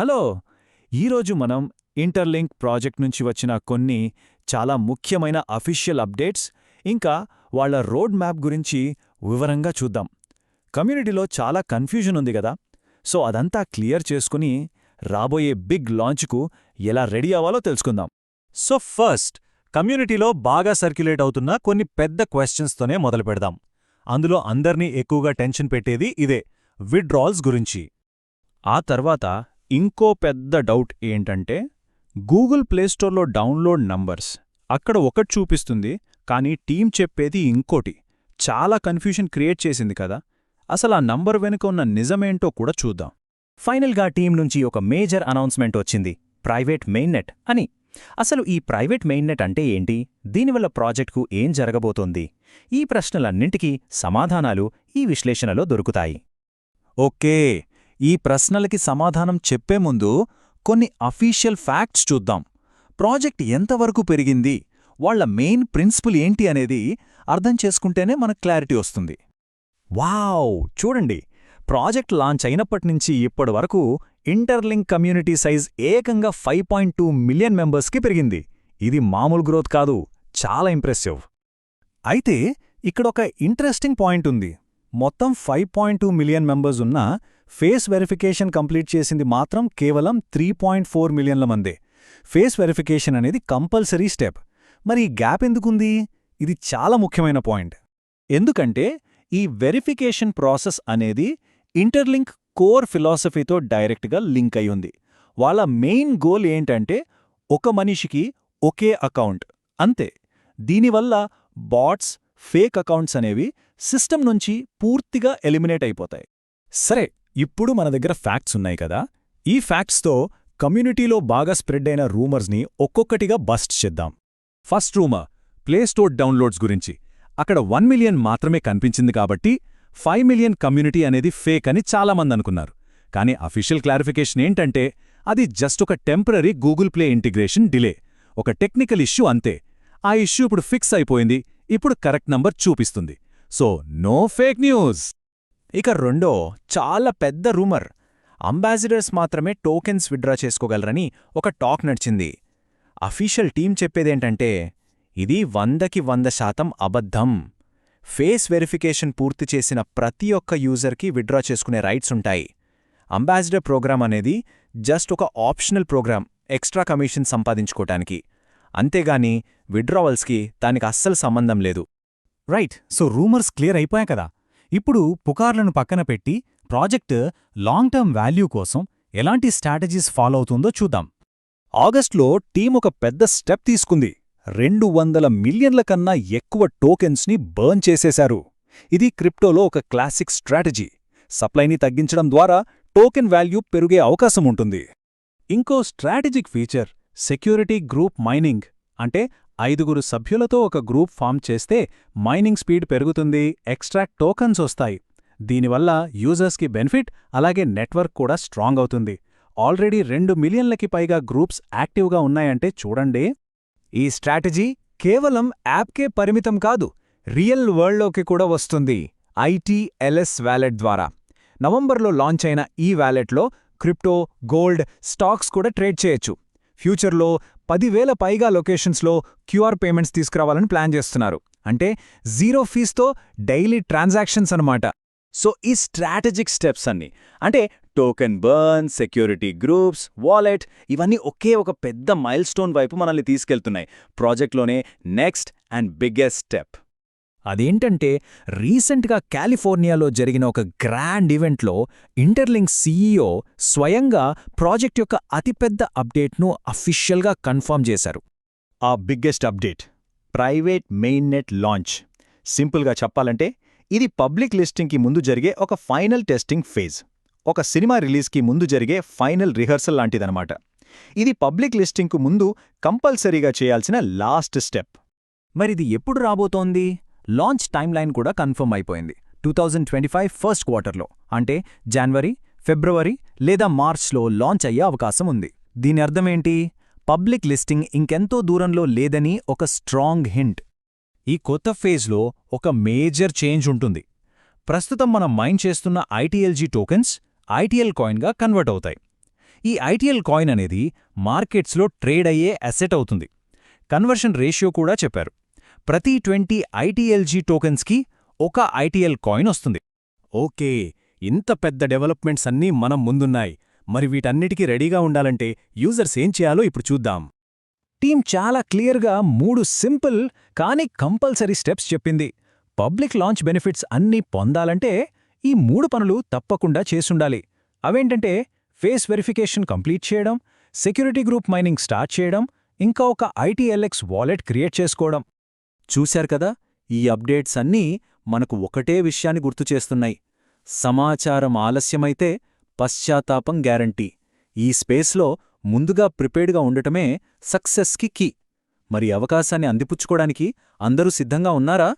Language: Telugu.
హలో ఈరోజు మనం ఇంటర్లింక్ ప్రాజెక్ట్ నుంచి వచ్చిన కొన్ని చాలా ముఖ్యమైన అఫీషియల్ అప్డేట్స్ ఇంకా వాళ్ళ రోడ్ మ్యాప్ గురించి వివరంగా చూద్దాం. కమ్యూనిటీలో చాలా కన్ఫ్యూజన్ ఉంది కదా సో అదంతా క్లియర్ చేసుకుని రాబోయే బిగ్ లాంచ్కు ఎలా రెడీ అవ్వాలో తెలుసుకుందాం. సో ఫస్ట్ కమ్యూనిటీలో బాగా సర్క్యులేట్ అవుతున్న కొన్ని పెద్ద క్వశ్చన్స్తోనే మొదలు పెడదాం. అందులో అందర్నీ ఎక్కువగా టెన్షన్ పెట్టేది ఇదే విడ్రాల్స్ గురించి. ఆ తర్వాత ఇంకో పెద్ద డౌట్ ఏంటంటే గూగుల్ ప్లేస్టోర్లో డౌన్లోడ్ నంబర్స్ అక్కడ ఒకటి చూపిస్తుంది కానీ టీం చెప్పేది ఇంకోటి. చాలా కన్ఫ్యూషన్ క్రియేట్ చేసింది కదా. అసలు ఆ నంబర్ వెనుక ఉన్న నిజమేంటో కూడా చూద్దాం. ఫైనల్గా టీం నుంచి ఒక మేజర్ అనౌన్స్మెంట్ వచ్చింది. ప్రైవేట్ మెయిన్నెట్ అని. అసలు ఈ ప్రైవేట్ మెయిన్నెట్ అంటే ఏంటి? దీనివల్ల ప్రాజెక్ట్కు ఏం జరగబోతోంది? ఈ ప్రశ్నలన్నింటికీ సమాధానాలు ఈ విశ్లేషణలో దొరుకుతాయి. ఓకే. ఈ ప్రశ్నలకి సమాధానం చెప్పే ముందు కొన్ని అఫీషియల్ ఫ్యాక్ట్స్ చూద్దాం. ప్రాజెక్ట్ ఎంతవరకు పెరిగింది? వాళ్ళ మెయిన్ ప్రిన్సిపల్ ఏంటి అనేది అర్థం చేసుకుంటేనే మనకు క్లారిటీ వస్తుంది. వావ్! చూడండి. ప్రాజెక్ట్ లాంచ్ అయినప్పటినుంచి ఇప్పటి వరకు ఇంటర్లింక్ కమ్యూనిటీ సైజ్ ఏకంగా ఫైవ్ పాయింట్ టూ మిలియన్ మెంబర్స్కి పెరిగింది. ఇది మామూలు గ్రోత్ కాదు. చాలా ఇంప్రెసివ్. అయితే ఇక్కడొక ఇంట్రెస్టింగ్ పాయింట్ ఉంది. మొత్తం five point two million members ఉన్న ఫేస్ వెరిఫికేషన్ కంప్లీట్ చేసింది మాత్రం కేవలం త్రీ పాయింట్ ఫోర్ మిలియన్ల మందే. ఫేస్ వెరిఫికేషన్ అనేది కంపల్సరీ స్టెప్. మరి ఈ గ్యాప్ ఎందుకుంది? ఇది చాలా ముఖ్యమైన పాయింట్. ఎందుకంటే ఈ వెరిఫికేషన్ ప్రాసెస్ అనేది ఇంటర్లింక్ కోర్ ఫిలాసఫీతో డైరెక్ట్గా లింక్ అయి ఉంది వాళ్ళ మెయిన్ గోల్ ఏంటంటే ఒక మనిషికి ఒకే అకౌంట్. అంతే. దీనివల్ల బాట్స్ ఫేక్ అకౌంట్స్ అనేవి సిస్టమ్ నుంచి పూర్తిగా ఎలిమినేట్ అయిపోతాయి. సరే ఇప్పుడు మన దగ్గర ఫ్యాక్ట్స్ ఉన్నాయి కదా. ఈ ఫ్యాక్ట్స్తో కమ్యూనిటీలో బాగా స్ప్రెడ్ అయిన రూమర్స్ని ఒక్కొక్కటిగా బస్ట్ చేద్దాం. ఫస్ట్ రూమర్ ప్లేస్టోర్ డౌన్లోడ్స్ గురించి. అక్కడ వన్ మిలియన్ మాత్రమే కనిపించింది కాబట్టి ఫైవ్ మిలియన్ కమ్యూనిటీ అనేది ఫేక్ అని చాలామంది అనుకున్నారు. కానీ అఫీషియల్ క్లారిఫికేషన్ ఏంటంటే అది జస్ట్ ఒక temporary Google Play integration delay ఒక టెక్నికల్ ఇష్యూ అంతే. ఆ ఇష్యూ ఇప్పుడు ఫిక్స్ అయిపోయింది. ఇప్పుడు కరెక్ట్ నంబర్ చూపిస్తుంది. సో నో ఫేక్ న్యూస్ ఇక రెండో చాలా పెద్ద రూమర్. అంబాసిడర్స్ మాత్రమే టోకెన్స్ విడ్రా చేసుకోగలరని ఒక టాక్ నడిచింది. అఫీషియల్ టీం చెప్పేదేంటంటే ఇది వందకి వంద శాతం అబద్ధం. ఫేస్ వెరిఫికేషన్ పూర్తి చేసిన ప్రతి ఒక్క యూజర్కి విడ్రా చేసుకునే రైట్స్ ఉంటాయి. అంబాసిడర్ ప్రోగ్రామ్ అనేది జస్ట్ ఒక ఆప్షనల్ ప్రోగ్రామ్ ఎక్స్ట్రా కమిషన్ సంపాదించుకోటానికి. అంతేగాని విడ్రావల్స్కి దానికి అస్సలు సంబంధం లేదు. రైట్ సో రూమర్స్ క్లియర్ అయిపోయా కదా. ఇప్పుడు పుకార్లను పక్కన పెట్టి ప్రాజెక్ట్ లాంగ్ టర్మ్ వాల్యూ కోసం ఎలాంటి స్ట్రాటజీస్ ఫాలో అవుతుందో చూద్దాం. ఆగస్ట్లో టీం ఒక పెద్ద స్టెప్ తీసుకుంది. రెండు వందల మిలియన్ల కన్నా ఎక్కువ టోకెన్స్ని బర్న్ చేసేశారు. ఇది క్రిప్టోలో ఒక క్లాసిక్ స్ట్రాటజీ. సప్లైని తగ్గించడం ద్వారా టోకెన్ వాల్యూ పెరిగే అవకాశం ఉంటుంది. ఇంకో strategic feature security group mining అంటే ఐదుగురు సభ్యులతో ఒక గ్రూప్ ఫామ్ చేస్తే మైనింగ్ స్పీడ్ పెరుగుతుంది ఎక్స్ట్రాక్ట్ టోకన్స్ వస్తాయి. దీనివల్ల యూజర్స్కి బెనిఫిట్ అలాగే నెట్వర్క్ కూడా స్ట్రాంగ్ అవుతుంది. ఆల్రెడీ రెండు మిలియన్లకి పైగా గ్రూప్స్ యాక్టివ్గా ఉన్నాయంటే చూడండి. ఈ స్ట్రాటజీ కేవలం యాప్కే పరిమితం కాదు రియల్ వరల్డ్లోకి కూడా వస్తుంది. ఐటీఎల్ఎస్ వ్యాలెట్ ద్వారా. నవంబర్లో లాంచ్ అయిన ఈ వ్యాలెట్లో క్రిప్టో గోల్డ్ స్టాక్స్ కూడా ట్రేడ్ చేయొచ్చు. ఫ్యూచర్లో పదివేల పైగా లొకేషన్స్లో క్యూఆర్ పేమెంట్స్ తీసుకురావాలని ప్లాన్ చేస్తున్నారు. అంటే జీరో ఫీస్తో డైలీ ట్రాన్సాక్షన్స్ అనమాట సో ఈ స్ట్రాటజిక్ స్టెప్స్ అన్ని అంటే token burn security groups wallet ఇవన్నీ ఒకే ఒక పెద్ద మైల్ స్టోన్ వైపు మనల్ని తీసుకెళ్తున్నాయి. ప్రాజెక్ట్లోనే నెక్స్ట్ అండ్ బిగ్గెస్ట్ స్టెప్. అదేంటంటే రీసెంట్గా కాలిఫోర్నియాలో జరిగిన ఒక గ్రాండ్ ఈవెంట్లో ఇంటర్లింక్ సీఈఓ స్వయంగా ప్రాజెక్ట్ యొక్క అతిపెద్ద అప్డేట్ను అఫీషియల్గా కన్ఫర్మ్ చేశారు. ఆ biggest update private mainnet launch. సింపుల్గా చెప్పాలంటే ఇది పబ్లిక్ లిస్టింగ్కి ముందు జరిగే ఒక ఫైనల్ టెస్టింగ్ ఫేజ్. ఒక సినిమా రిలీజ్కి ముందు జరిగే ఫైనల్ రిహర్సల్ లాంటిదనమాట ఇది పబ్లిక్ లిస్టింగ్కు ముందు కంపల్సరీగా చేయాల్సిన లాస్ట్ స్టెప్. మరిది ఎప్పుడు రాబోతోంది? లాంచ్ టైమ్లైన్ కూడా కన్ఫర్మ్ అయిపోయింది. Two thousand twenty five first క్వార్టర్లో అంటే జనవరి ఫిబ్రవరి లేదా మార్చ్లో లాంచ్ అయ్యే అవకాశం ఉంది. దీని అర్థమేంటి పబ్లిక్ లిస్టింగ్ ఇంకెంతో దూరంలో లేదని ఒక స్ట్రాంగ్ హింట్. ఈ కొత్త ఫేజ్లో ఒక మేజర్ చేంజ్ ఉంటుంది. ప్రస్తుతం మనం మైన్ చేస్తున్న ఐటీఎల్జీ టోకెన్స్ ఐటీఎల్ కాయిన్గా కన్వర్ట్ అవుతాయి. ఈ ఐటీఎల్ కాయిన్ అనేది మార్కెట్స్లో ట్రేడ్ అయ్యే అసెట్ అవుతుంది. కన్వర్షన్ రేషియో కూడా చెప్పారు. ప్రతి ట్వంటీ ఐటీఎల్జీ టోకెన్స్కి ఒక ఐటీఎల్ కాయిన్ వస్తుంది. ఓకే ఇంత పెద్ద డెవలప్మెంట్స్ అన్నీ మనం ముందున్నాయి. మరి వీటన్నిటికీ రెడీగా ఉండాలంటే యూజర్స్ ఏం చేయాలో ఇప్పుడు చూద్దాం. టీం చాలా క్లియర్గా మూడు సింపుల్ కానీ కంపల్సరీ స్టెప్స్ చెప్పింది. పబ్లిక్ లాంచ్ బెనిఫిట్స్ అన్నీ పొందాలంటే ఈ మూడు పనులు తప్పకుండా చేసుండాలి. అవేంటంటే ఫేస్ వెరిఫికేషన్ కంప్లీట్ చేయడం సెక్యూరిటీ గ్రూప్ మైనింగ్ స్టార్ట్ చేయడం ఇంకా ఒక ఐటీఎల్ఎక్స్ వాలెట్ క్రియేట్ చేసుకోవడం. చూశారు కదా ఈ అప్డేట్స్ అన్నీ మనకు ఒకటే విషయాన్ని గుర్తుచేస్తున్నాయి సమాచారం ఆలస్యమైతే పశ్చాత్తాపం గ్యారంటీ. ఈ స్పేస్లో ముందుగా ప్రిపేర్డ్గా ఉండటమే సక్సెస్కి కీ. మరి అవకాశాన్ని అందిపుచ్చుకోవడానికి అందరూ సిద్ధంగా ఉన్నారా?